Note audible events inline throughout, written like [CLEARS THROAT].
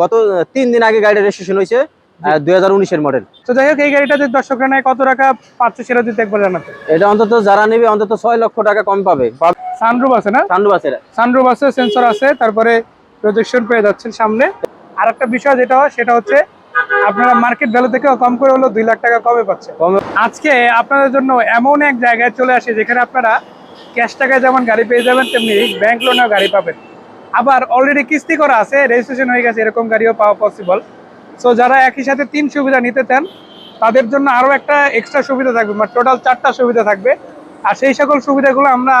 গত তিন দিন আগে গাড়িটা রেজিস্ট্রেশন হয়েছে দুই হাজার উনিশের মডেল তো যাই হোক এই গাড়িটা যদি দর্শকরা নেয় কত টাকা? পাচ্ছে সেটা যদি একবার জানাতে। এটা অন্তত যারা নেবে অন্তত ছয় লক্ষ টাকা কম পাবে। সানরুফ আছে না? সানরুফ আছে। সেন্সর আছে তারপরে প্রজেকশন পেয়ে যাচ্ছেন সামনে। আর একটা বিষয় যেটা সেটা হচ্ছে আপনারা মার্কেট ভ্যালু থেকে কম করে হলো দুই লাখ টাকা কমে পাচ্ছে। আজকে আপনাদের জন্য এমন এক জায়গায় চলে আসে যেখানে আপনারা ক্যাশ টাকায় যেমন গাড়ি পেয়ে যাবেন তেমনি ব্যাংক লোনেও গাড়ি পাবেন। আবার অলরেডি কিস্তি করা আছে রেজিস্ট্রেশন হয়ে গেছে এরকম গাড়িও পাওয়া পসিবল সো যারা একই সাথে তিন সুবিধা নিতে চান তাদের জন্য আরও একটা এক্সট্রা সুবিধা থাকবে মানে টোটাল চারটা সুবিধা থাকবে। আর সেই সকল সুবিধাগুলো আমরা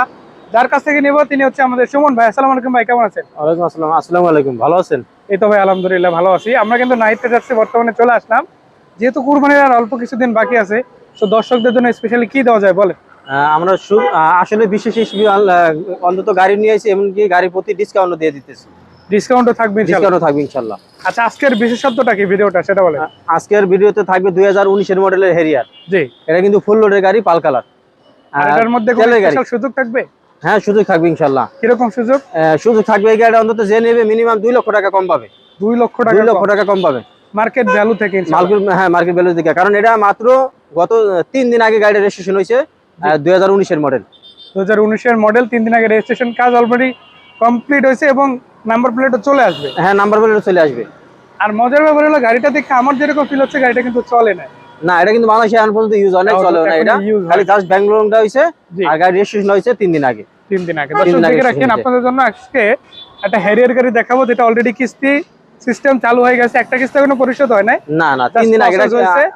যার কাছ থেকে নেব তিনি হচ্ছে আমাদের সুমন ভাই। আসসালামু আলাইকুম ভাই কেমন আছেন? ওয়ালাইকুম আসসালাম। আসসালামু আলাইকুম। ভালো আছেন? এই তো ভাই আলহামদুলিল্লাহ ভালো আছি। আমরা কিন্তু নাইট যাচ্ছি বর্তমানে চলে আসলাম। যেহেতু কুরবানির আর অল্প কিছুদিন বাকি আছে তো দর্শকদের জন্য স্পেশালি কি দেওয়া যায় বলে আমরা আসলে বিশেষ অন্তত গাড়ি নিয়ে এসে এমনকি গাড়ির প্রতি ডিসকাউন্ট দিয়ে দিতেছি। ডিসকাউন্টও থাকবে ইনশাআল্লাহ। থাকবে ইনশাল্লাহ। আচ্ছা আজকের বিশেষত্বটা কি ভিডিওটা সেটা বলে আজকের ভিডিওতে থাকবে দুই হাজার উনিশের মডেলের হেরিয়ার জি। এটা কিন্তু ফুল লোডের গাড়ি পাল কালার আর এটার মধ্যে কোনো তেলের গাড়ি। স্পেশাল সুযোগ থাকবে? হ্যাঁ সুযোগ থাকবে ইনশাল্লাহ। কীরকম সুযোগ? সুযোগ থাকবে এই গাড়িটা অন্তত যে নেবে মিনিমাম দুই লক্ষ টাকা কম পাবে। দুই লক্ষ দুই লক্ষ টাকা কম পাবে। মার্কেট ভ্যালু থেকে মার্কেট হ্যাঁ মার্কেট ভ্যালু দিকে কারণ এটা মাত্র গত তিন দিন আগে গাড়িটা রেজিস্ট্রেশন হয়েছে। দুই হাজার উনিশের মডেল দু হাজার উনিশের মডেল তিন দিন আগে রেজিস্ট্রেশন কাজ অলরেডি কমপ্লিট হয়েছে এবং নাম্বার প্লেটও চলে আসবে। হ্যাঁ নাম্বার প্লেট চলে আসবে। আর মজার ব্যাপার হলো গাড়িটা দেখে আমার যেরকম ফিল হচ্ছে গাড়িটা কিন্তু চলে না। না এটা কিন্তু বাংলাদেশে এখন পর্যন্ত ইউজ অনেক তাও চলে না এটা। খালি জাস্ট ব্যাঙ্গালোরটা হয়েছে আর গাড়ি রেজিস্ট্রেশন হয়েছে তিন দিন আগে। তিন দিন আগে। দর্শক দেখে রাখেন আপনাদের জন্য আজকে একটা হ্যারিয়ার গাড়ি দেখাবো যেটা অলরেডি কিস্তি। সিস্টেম চালু হয়ে গেছে একটা কিস্তি এখনও পরিশোধ হয় নাই। না না তিন দিন আগে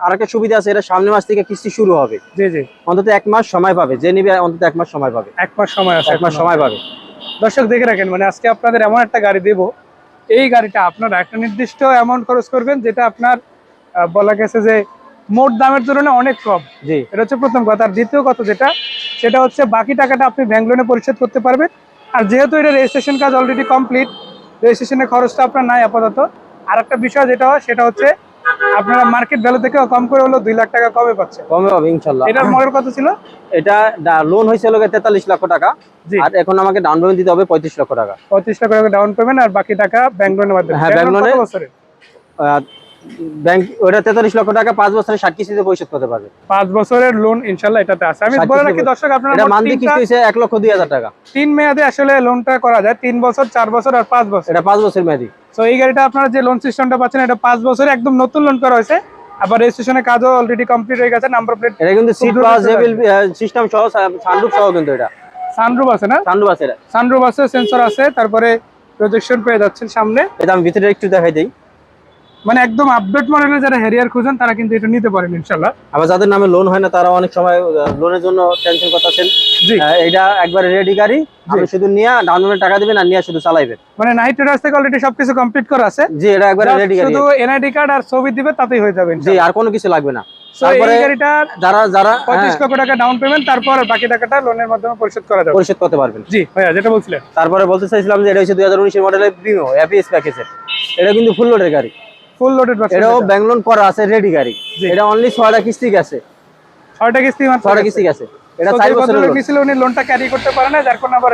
আর একটা সুবিধা আছে এটা সামনের মাস থেকে কিস্তি শুরু হবে। জি জি। অন্তত এক মাস সময় পাবে যে নিবে অন্তত এক মাস সময় পাবে। এক মাস সময় আছে এক মাস সময় পাবে। দর্শক দেখে রাখেন মানে আজকে আপনাদের এমন একটা গাড়ি দেব। এই গাড়িটা আপনারা একটা নির্দিষ্ট অ্যামাউন্ট খরচ করবেন যেটা আপনার বলা গেছে যে মোট দামের তুলনায় অনেক কম। জি। এটা হচ্ছে প্রথম কথা। আর দ্বিতীয় কথা যেটা সেটা হচ্ছে বাকি টাকাটা আপনি ব্যাংক লোনে পরিশোধ করতে পারবেন। আর যেহেতু এটা রেজিস্ট্রেশন কাজ অলরেডি কমপ্লিট রেজিস্ট্রেশনের খরচটা আপনার নাই আপাতত। আর একটা বিষয় যেটা হয় সেটা হচ্ছে আপনারা মার্কেট ভ্যালু থেকে কম করে হলো দুই লাখ টাকা কমে পাচ্ছে। কমে হবে ইনশাল্লাহ। এটার মডেল কত ছিল? এটা লোন হয়েছিল তেতাল্লিশ লক্ষ টাকা। আর এখন আমাকে ডাউন পেমেন্ট দিতে হবে পঁয়ত্রিশ লক্ষ টাকা। পঁয়ত্রিশ লক্ষ টাকা ডাউন পেমেন্ট আর বাকি টাকা ব্যাংক লোনের মাধ্যমে। হ্যাঁ, ব্যাংক bank ব্যাংক ওটা তেতাল্লিশ লক্ষ টাকা পাঁচ বছরের ষাট কিস্তিতে পরিশোধ করতে পারবে। পাঁচ বছরের লোন ইনশাল্লাহ এটাতে আছে। আমি বলে রাখি দর্শক আপনারা মান্থলি কিস্তি হয়েছে এক লক্ষ দুই হাজার টাকা। তিন মেয়াদে আসলে লোনটা করা যায়। তিন বছর চার বছর আর পাঁচ বছর। এটা পাঁচ বছর মেয়াদি। তো এই গাড়িটা আপনারা যে লোন সিস্টেমটা পাচ্ছেন এটা পাঁচ বছরে একদম নতুন লোন করা হয়েছে। আবার রেজিস্ট্রেশনের কাজও অলরেডি কমপ্লিট হয়ে গেছে নাম্বার প্লেট এটা কিন্তু সিট পাওয়া সিস্টেম সহ সানরুফ সহ কিন্তু এটা। সানরুফ আছে না? সানরুফ আছে সানরুফ আছে সেন্সর আছে তারপরে প্রজেকশন পেয়ে যাচ্ছেন সামনে। এটা আমি ভিতরে একটু দেখাই দিই। মানে একদম আপডেট মডেলের যারা হ্যারিয়ার খুঁজেন তারা কিন্তু এটা নিতে পারেন ইনশাল্লাহ আবার যাদের নামে লোন হয় না তারা অনেক সময় লোনের জন্য টেনশন করতেছেন। এটা একবার রেডি গাড়ি আপনি শুধু নিয়ে ডাউন পেমেন্ট টাকা দিবেন আর নিয়ে শুধু চালাইবেন। মানে নাইট রাইডার্স থেকে অলরেডি সবকিছু কমপ্লিট করা আছে। জি এটা একবারে রেডি গাড়ি। শুধু এনআইডি কার্ড আর ছবি দিবে তাতেই হয়ে যাবে জি আর কোনো কিছু লাগবে না। যারা যারা হ্যাঁ, লক্ষ টাকা ডাউন পেমেন্ট তারপর বাকি টাকাটা লোনের মাধ্যমে পরিশোধ করা যাবে। পরিশোধ করতে পারবেন। জি ভাইয়া যেটা বলছিলেন। তারপরে বলতে চাইছিলাম যে এটা হচ্ছে দুই হাজার উনিশের মডেলের প্রিমিও এপিএস প্যাকেজের এটা কিন্তু ফুল লোডের গাড়ি। ফুল লোডেড এটাও ব্যাংক লোন করা আছে রেডি গাড়ি। এটা অনলি কিস্তি ছয়টা কিস্তি মানে। কিস্তি আছে এটা 4 বছরের লোন উনি লোনটা ক্যারি করতে পারে না যার কারণে আবার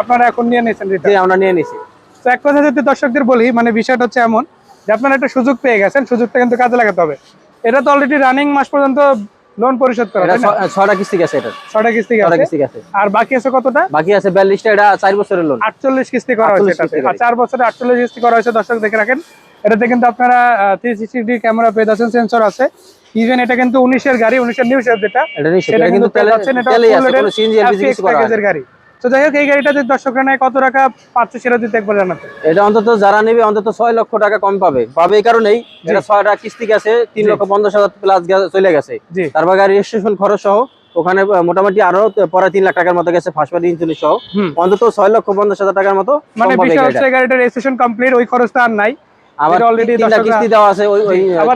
আপনারা এখন নিয়ে নিয়েছেন জি আমরা নিয়ে নিছি তো এক কথা যদি দর্শকদের বলি মানে বিষয়টা হচ্ছে এমন যে আপনারা একটা সুযোগ পেয়ে গেছেন সুযোগটা কিন্তু কাজে লাগাতে হবে। এটা তো অলরেডি রানিং মাস পর্যন্ত লোন পরিশোধ করা এটা তাই না? ছ- ছয়টা কিস্তি গেছে এটা ছটা কিস্তি ছটা কিস্তি গেছে। আর বাকি আছে কতটা? বাকি আছে বিয়াল্লিশটা এটা চার বছরের লোন আটচল্লিশ কিস্তি করা হয়েছে 48 কিস্তি এটাতে। আর গাড়ি। চার বছরে আটচল্লিশ কিস্তি করা হয়েছে দর্শক দেখে রাখেন। এটাতে কিন্তু আপনারা থ্রি সিক্সটি ক্যামেরা পেয়ে যাচ্ছেন সেন্সর আছে। ইভেন এটা কিন্তু উনিশের গাড়ি উনিশের নিউ শেপ যেটা এটা কিন্তু পেয়ে যাচ্ছেন এটা সিএনজি এলপিজি কিছু করা গাড়ি। তো যাই হোক এই গাড়িটা যদি দর্শকরা নেয় কত টাকা পাচ্ছে সেটা যদি একবার জানাতে? এটা অন্তত যারা নেবে অন্তত ছয় লক্ষ টাকা কম পাবে। পাবে এই কারণেই এটা কিস্তি গেছে তিন লক্ষ পঞ্চাশ হাজার প্লাস চলে গেছে। তারপর গাড়ি রেজিস্ট্রেশন খরচ সহ ওখানে মোটামুটি আরও পরে তিন লাখ টাকার মতো গেছে ফার্স্ট পার্টি ইন্স্যুরেন্স সহ। অন্তত ছয় লক্ষ পঞ্চাশ হাজার টাকার মতো মানে বিষয় গাড়িটা। হচ্ছে গাড়িটার রেজিস্ট্রেশন কমপ্লিট ওই খরচটা আর নাই। আবার তিনটা কিস্তি দেওয়া আছে ওই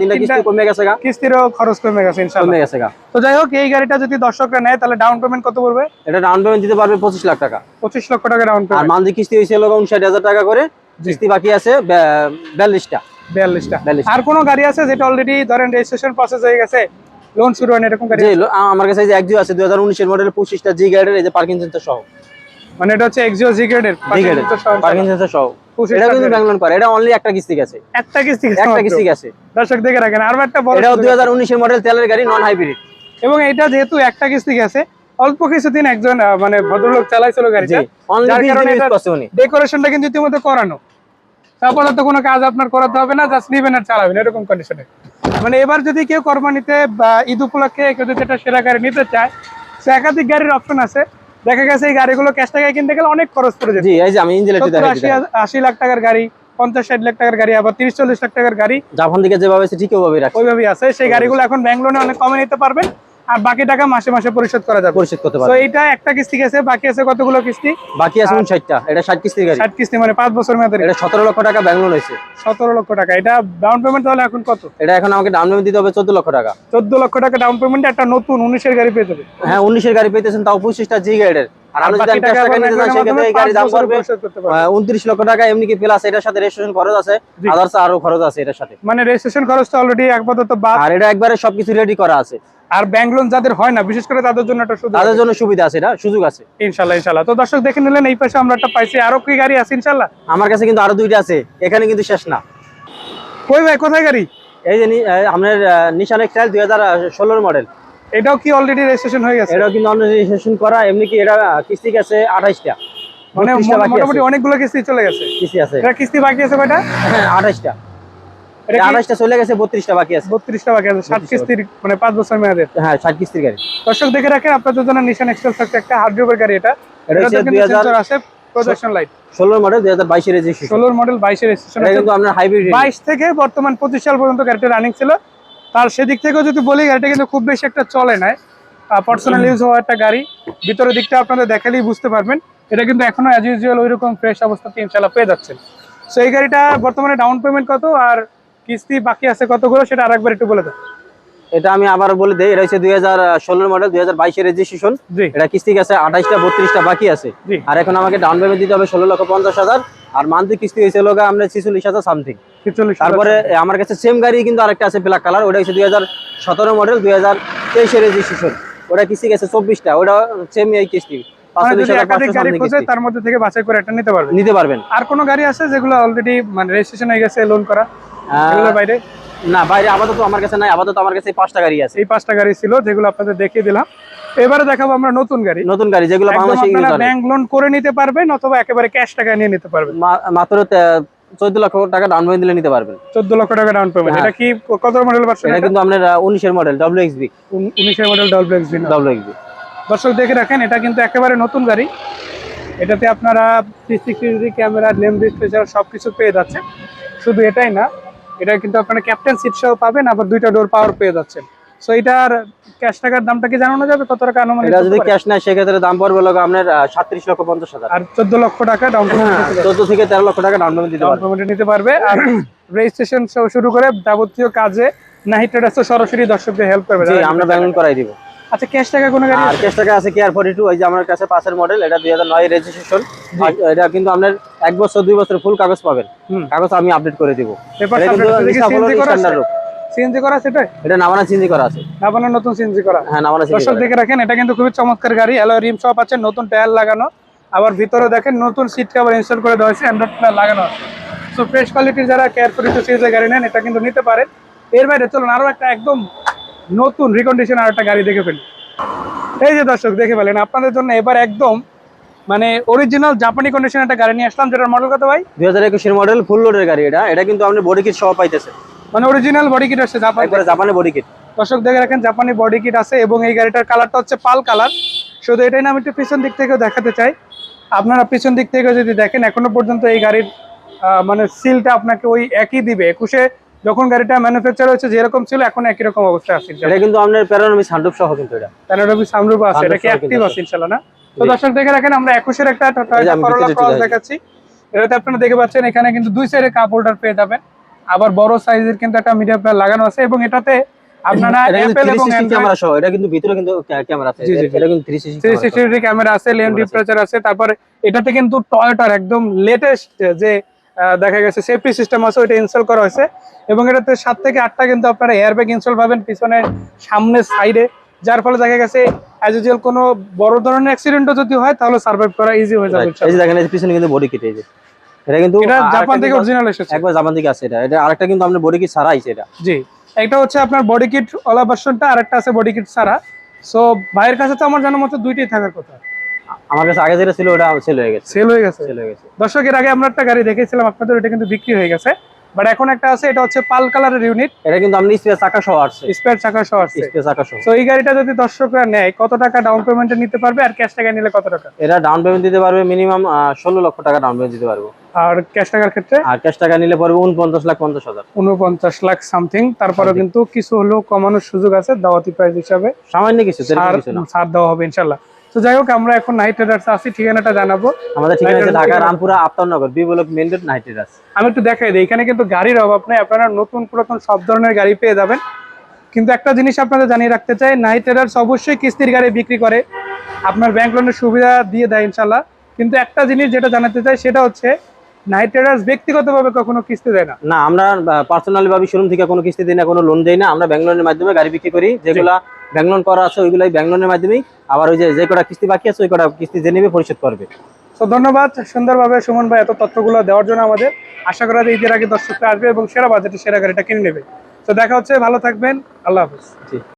তিনটা কিস্তি কমে গেছে গা। কিস্তিরও খরচ কমে গেছে ইনশাল্লাহ কমে গেছে গা। তো যাই হোক এই গাড়িটা যদি দর্শকরা নেয় তাহলে ডাউন পেমেন্ট কত পড়বে? এটা ডাউন পেমেন্ট দিতে পারবে পঁচিশ লাখ টাকা। পঁচিশ লক্ষ টাকা ডাউন আর মান্থলি কিস্তি টাকা করে। কিস্তি বাকি আছে বিয়াল্লিশটা। বিয়াল্লিশটা। বিয়াল্লিশ আর কোনো গাড়ি আছে যেটা অলরেডি ধরেন রেজিস্ট্রেশন প্রসেস হয়ে গেছে? লোন শুরু হয় এরকম গাড়ি আমার কাছে যে একজিও আছে দুই হাজার উনিশের মডেল পঁচিশটা জি গাড়ির এই যে পার্কিং সেন্টার সহ। মানে এটা হচ্ছে এক্সিও জি গ্রেডের জি গাড়ির পার্কিং সেন্টার সহ। এটা কিন্তু ব্যাংক লোন করে এটা অনলি একটা কিস্তি গেছে। একটা কিস্তি একটা কিস্তি গেছে। দর্শক দেখে রাখেন আর একটা বড় এটাও সুযোগ দুই মডেল তেলের গাড়ি নন হাইব্রিড এবং এটা যেহেতু একটা কিস্তি গেছে অল্প কিছুদিন একজন মানে ভদ্রলোক চালাইছিল গাড়িটা যার কারণে ইউজ এটা- করছে উনি। ডেকোরেশনটা কিন্তু ইতিমধ্যে করানো। আপাতত কোনো কাজ আপনার করাতে হবে না জাস্ট নিবেন আর চালাবেন এরকম কন্ডিশনে মানে এবার যদি কেউ কোরবানিতে বা ঈদ উপলক্ষে কেউ যদি একটা সেরা গাড়ি নিতে চায় সে একাধিক গাড়ির অপশন আছে। দেখা গেছে এই গাড়িগুলো ক্যাশ টাকায় কিনতে গেলে অনেক খরচ পড়ে যায় জি এই যে আমি সত্তর দেখাচ্ছি আশি আশি লাখ টাকার গাড়ি পঞ্চাশ ষাট লাখ টাকার গাড়ি আবার তিরিশ চল্লিশ লাখ টাকার গাড়ি জাপান দিকে যেভাবে আছে ঠিক ওইভাবেই রাখছে। ওইভাবেই আছে। সেই গাড়িগুলো এখন ব্যাংক লোনে অনেক কমে নিতে পারবেন। আর বাকি টাকা মাসে মাসে পরিশোধ করা যাবে। পরিশোধ করতে তো পারবে। এইটা একটা কিস্তি গেছে বাকি আছে কতগুলো কিস্তি? বাকি আছে উনষাটটা এটা ষাট কিস্তির গাড়ি। ষাট কিস্তি মানে পাঁচ বছর মেয়াদের। এটা সতেরো লক্ষ টাকা ব্যাংক লোন হয়েছে। সতেরো লক্ষ টাকা। এটা ডাউন পেমেন্ট তাহলে এখন কত? এটা এখন আমাকে ডাউন পেমেন্ট দিতে হবে চোদ্দ লক্ষ টাকা। চোদ্দ লক্ষ টাকা ডাউন পেমেন্ট একটা নতুন উনিশের গাড়ি পেয়ে যাবে। হ্যাঁ উনিশের গাড়ি পেতেছেন তাও পঁচিশটা জি গাড়ির আর আপনি যদি বাকি ক্যাশ টাকা টাকা নিতে চান সেক্ষেত্রে এই গাড়ির দাম পারবেন। উনত্রিশ লক্ষ টাকা এমনি কি প্লাস এটার সাথে রেজিস্ট্রেশন খরচ আছে। আদার্স আরও খরচ আছে এটার সাথে। মানে রেজিস্ট্রেশন খরচটা অলরেডি আপাতত বাদ। আর এটা একবারে সবকিছু রেডি করা আছে। আর ব্যাংক লোন যাদের হয় না বিশেষ করে তাদের জন্য একটা সুযোগ তাদের জন্য সুবিধা আছে এটা সুযোগ আছে। ইনশাল্লাহ ইনশাল্লাহ। তো দর্শক দেখে নিলেন এই পাশে আমরা একটা পাইছি। আরও কি গাড়ি আছে ইনশাল্লাহ? আমার কাছে কিন্তু আরও দুইটা আছে এখানে কিন্তু শেষ না। কই ভাই কোথায় গাড়ি? এই যে নি- আপনার নিশান এক্সটাইল দুই হাজার ষোলোর মডেল এটাও কি অলরেডি রেজিস্ট্রেশন হয়ে গেছে? এটাও কিন্তু রেজিস্ট্রেশন করা এমনি কি এটা কিস্তি গেছে আঠাইশটা। মানে মোটামুটি অনেকগুলো কিস্তি চলে গেছে। কিস্তি আছে। এটা কিস্তি বাকি আছে কয়টা? হ্যাঁ আঠাইশটা। এটা চলে গেছে বত্রিশটা বাকি আছে। বত্রিশটা বাকি আছে ষাট কিস্তির মানে পাঁচ বছর মেয়াদের। হ্যাঁ ষাট কিস্তির গাড়ি। দর্শক দেখে রাখেন আপনাদের জন্য নিশান এক্সেল থাকছে একটা হার্ড গাড়ি এটা। এটা এটাতে হচ্ছে কিন্তু দুই হাজার আছে প্রজেকশন লাইট ষোলোর মডেল দুই হাজার রেজিস্ট্রেশন ষোলোর মডেল বাইশের রেজিস্ট্রেশন এটা কিন্তু আপনার হাইব্রিড বাইশ থেকে বর্তমান পঁচিশ সাল পর্যন্ত গাড়িটা রানিং ছিল। তার সেদিক থেকেও যদি বলি গাড়িটা কিন্তু খুব বেশি একটা চলে নাই। পার্সোনাল ইউজ হওয়া একটা গাড়ি। ভিতরের দিকটা আপনাদের দেখালেই বুঝতে পারবেন। এটা কিন্তু এখনও অ্যাজ ইউজুয়াল ওই রকম ফ্রেশ অবস্থাতে ইনশাল্লাহ পেয়ে যাচ্ছেন। সো এই গাড়িটা বর্তমানে ডাউন পেমেন্ট কত? আর কিস্তি বাকি আছে কতগুলো সেটা আরেকবার একটু বলে দেন এটা আমি আবার বলে দিই এটা হচ্ছে দুই হাজার ষোলোর মডেল দুই হাজার বাইশের রেজিস্ট্রেশন এটা কিস্তি গেছে আঠাইশটা বত্রিশটা বাকি আছে। আর এখন আমাকে ডাউন পেমেন্ট দিতে হবে ষোলো লক্ষ পঞ্চাশ হাজার। আর মান্থলি কিস্তি হয়েছে লোক আমরা ছিচল্লিশ হাজার সামথিং তারপরে আমার কাছে সেম গাড়ি কিন্তু আরেকটা আছে ব্ল্যাক কালার ওটা হচ্ছে দুই হাজার সতেরো মডেল দুই হাজার তেইশের রেজিস্ট্রেশন ওটা কিস্তি গেছে চব্বিশটা ওটা সেম এই কিস্তি মানে কিস্তি। তার মধ্যে থেকে বাছাই করে একটা নিতে পারবেন? নিতে পারবেন। আর কোনো গাড়ি আছে যেগুলো অলরেডি মানে রেজিস্ট্রেশন হয়ে গেছে লোন করা? বাইরে? না বাইরে আপাতত আমার কাছে নাই আপাতত আমার কাছে পাঁচটা গাড়ি আছে। এই পাঁচটা গাড়ি ছিল যেগুলো আপনাদের দেখিয়ে দিলাম। এবারে দেখাবো আমরা নতুন গাড়ি। নতুন গাড়ি যেগুলো বাংলাদেশে ব্যাংক লোন করে নিতে পারবেন অথবা একেবারে ক্যাশ টাকা নিয়ে নিতে পারবেন। মাত্র চোদ্দ লক্ষ টাকা ডাউন পেমেন্ট দিলে নিতে পারবেন। চোদ্দ লক্ষ টাকা ডাউন পেমেন্ট হ্যাঁ। এটা কি কত মডেল ভার্সন এটা কিন্তু আপনার উনিশের মডেল ডব্লিউ এক্সবি উনিশের model double X W X B দর্শক দেখে রাখেন এটা কিন্তু একেবারে নতুন গাড়ি। এটাতে আপনারা থ্রি সিক্সটি ক্যামেরা লেম ডিসপ্লে সব কিছু পেয়ে যাচ্ছে শুধু এটাই না এটা কিন্তু আপনারা ক্যাপ্টেন সিট সহ পাবেন আবার দুইটা ডোর পাওয়ার পেয়ে যাচ্ছেন। সো এটার ক্যাশ টাকার দামটা কি জানানো যাবে? কত টাকা অনুমান এটা যদি? ক্যাশ নেয় সেক্ষেত্রে দাম পড়বে লোক আপনার সাতত্রিশ লক্ষ পঞ্চাশ হাজার। আর চোদ্দ লক্ষ টাকা ডাউন পেমেন্ট চোদ্দ থেকে তেরো লক্ষ টাকা ডাউন পেমেন্ট দিতে ডাউন পেমেন্ট নিতে পারবে। আর [CLEARS THROAT] রেজিস্ট্রেশন শুরু করে যাবতীয় কাজে নাহি ট্রেডার্স সরাসরি দর্শকদের হেল্প করবে। জি আমরা ব্যাংক করাই দিব। আচ্ছা ক্যাশ টাকা কোনো গাড়ি আর ক্যাশ টাকা আছে কেয়ার ফর্টি টু এই যে আমার কাছে পাশের মডেল এটা দুই হাজার নয় রেজিস্ট্রেশন এটা কিন্তু আপনার এক বছর দুই বছর ফুল কাগজ পাবেন। কাগজ আমি আপডেট করে দিব। সিএনজি করা সেটাই এটা? নামানা চিন্তি করা আছে। আপনার নতুন সিএনজি করা। হ্যাঁ নামানা চিন্তি দর্শক দেখে রাখেন এটা কিন্তু খুবই চমৎকার গাড়ি অ্যালয় রিম সব আছে নতুন টায়ার লাগানো। আবার ভিতরে দেখেন নতুন সিট কভার ইনস্টল করে দেওয়া হয়েছে অ্যান্ড্রয়েড প্লেয়ার লাগানো আছে। সো ফ্রেশ কোয়ালিটির যারা কেয়ার করে টু সিরিজের গাড়ি নেন এটা কিন্তু নিতে পারেন। এর বাইরে চলুন আরও একটা একদম নতুন রিকন্ডিশন আর একটা গাড়ি দেখে ফেলি। এই যে দর্শক দেখে ফেলেন আপনাদের জন্য এবার একদম মানে অরিজিনাল জাপানি কন্ডিশন একটা গাড়ি নিয়ে আসলাম যেটার মডেল কত ভাই? দুই হাজার একুশের মডেল ফুল লোডের গাড়ি এটা। এটা কিন্তু আপনি বডি কিট সহ পাইতেছে মানে অরিজিনাল বডি কিট আসছে জাপান জাপানে বডি কিট দর্শক দেখে রাখেন জাপানি বডি কিট আছে এবং এই গাড়িটার কালারটা হচ্ছে পাল কালার শুধু এটাই না আমি একটু পিছন দিক থেকেও দেখাতে চাই। আপনারা পিছন দিক থেকে যদি দেখেন এখনও পর্যন্ত এই গাড়ির মানে সিলটা আপনাকে ওই একই দিবে। একুশে যখন গাড়িটা ম্যানুফ্যাকচার হয়েছে যেরকম ছিল এখন একই রকম অবস্থা আছে। এটা কিন্তু আপনার প্যারানমি সানরুফ সহ কিন্তু এটা। প্যানোরামিক সামরুফ আছে এটা কি অ্যাক্টিভ আছে ইনশাআল্লাহ না? তো দর্শক দেখে রাখেন আমরা একুশের একটা এই যে আমি করোলা ক্রস দেখাচ্ছি। এটাতে আপনারা দেখে পাচ্ছেন এখানে কিন্তু দুই সাইডে কাপ হোল্ডার পেয়ে যাবেন। আবার বড় সাইজের কিন্তু একটা মিডিয়া প্লেয়ার লাগানো আছে এবং এটাতে আপনারা কিন্তু এবং অ্যান্ড্রয়েড ক্যামেরা সহ এটা কিন্তু ভিতরে কিন্তু ক্যামেরা আছে। এটা কিন্তু 360 থ্রি ক্যামেরা আছে লেন Camera আছে। তারপর এটাতে কিন্তু টয়োটার একদম লেটেস্ট যে দেখা গেছে সেফটি সিস্টেম আছে ওইটা ইনস্টল করা হয়েছে। এবং এটাতে সাত থেকে আটটা কিন্তু আপনারা এয়ারব্যাগ ইনস্টল পাবেন পিছনে সামনে সাইডে যার ফলে দেখা গেছে অ্যাজ ইউজুয়াল কোনো বড় ধরনের অ্যাক্সিডেন্টও যদি হয় তাহলে সার্ভাইভ করা ইজি হয়ে যাবে এই যে দেখেন এই পিছনে কিন্তু বডি কিট এই যে। এটা কিন্তু এটা জাপান থেকে অরিজিনাল এসেছে। একবার জাপান থেকে আছে এটা। এটা আরেকটা কিন্তু আপনার বডি কি ছাড়া আইছে এটা। জি। একটা হচ্ছে আপনার বডি কিট ওলা ভার্সনটা আর একটা আছে বডি কিট ছাড়া। সো ভাইয়ের কাছে তো আমার জানার মতো দুইটাই থাকার কথা। আমার কাছে আগে যেটা ছিল ওটা সেল হয়ে গেছে। সেল হয়ে গেছে? সেল হয়ে গেছে। দর্শকের আগে আমরা একটা গাড়ি দেখেছিলাম আপনাদের এটা কিন্তু বিক্রি হয়ে গেছে। বাট এখন একটা আছে এটা হচ্ছে পাল কালারের ইউনিট এটা কিন্তু আপনি স্পেস চাকা সহ আসছে। স্পেয়ার চাকা সহ আছে স্পেস চাকা সহ। তো এই গাড়িটা যদি দর্শকরা নেয় কত টাকা ডাউন পেমেন্টে নিতে পারবে? আর ক্যাশ টাকা নিলে কত টাকা? এটা ডাউন পেমেন্ট দিতে পারবে মিনিমাম লক্ষ টাকা ডাউন পেমেন্ট দিতে পারব। আর ক্যাশ টাকার ক্ষেত্রে? আর ক্যাশ টাকা নিলে পড়বে লাখ পঞ্চাশ হাজার। উনপঞ্চাশ লাখ সামথিং তারপরে কিন্তু কিছু হলেও কমানোর সুযোগ আছে দাওয়াতি প্রাইস হিসাবে। সামান্য কিছু ছাড় দেওয়া হবে ইনশাল্লাহ তো যাই হোক আমরা এখন নাইট রাইডার্স আছি ঠিকানাটা জানাব। আমাদের ঠিকানা আছে Dhaka Rampura Aftabnagar B block main road Knight Riders আমি একটু দেখাই দিই এখানে কিন্তু গাড়ির অভাব নেই আপনারা নতুন পুরাতন সব ধরনের গাড়ি পেয়ে যাবেন। কিন্তু একটা জিনিস আপনাদের জানিয়ে রাখতে চাই নাইট রাইডার্স অবশ্যই কিস্তির গাড়ি বিক্রি করে আপনার ব্যাংক লোনের সুবিধা দিয়ে দেয় ইনশাল্লাহ কিন্তু একটা জিনিস যেটা জানাতে চাই সেটা হচ্ছে নাইট রাইডার্স ব্যক্তিগতভাবে কখনো কিস্তি দেয় না? না আমরা পার্সোনালি ভাবে শোরুম থেকে কোনো কিস্তি দিই না কোনো লোন দেই না। আমরা ব্যাংক লোনের মাধ্যমে গাড়ি বিক্রি করি। যেগুলা ব্যাংক লোন করা আছে ওইগুলাই ব্যাংক লোনের মাধ্যমেই। আবার ওই যে যে কটা কিস্তি বাকি আছে ওই কটা কিস্তি যে নেবে পরিশোধ করবে। তো ধন্যবাদ সুন্দরভাবে সুমন ভাই এত তথ্যগুলো দেওয়ার জন্য আমাদের। আশা করা যায় ঈদের আগে দর্শকরা আসবে এবং সেরা বাজেটে সেরা গাড়িটা কিনে নেবে। তো দেখা হচ্ছে ভালো থাকবেন আল্লাহ হাফিজ। জি।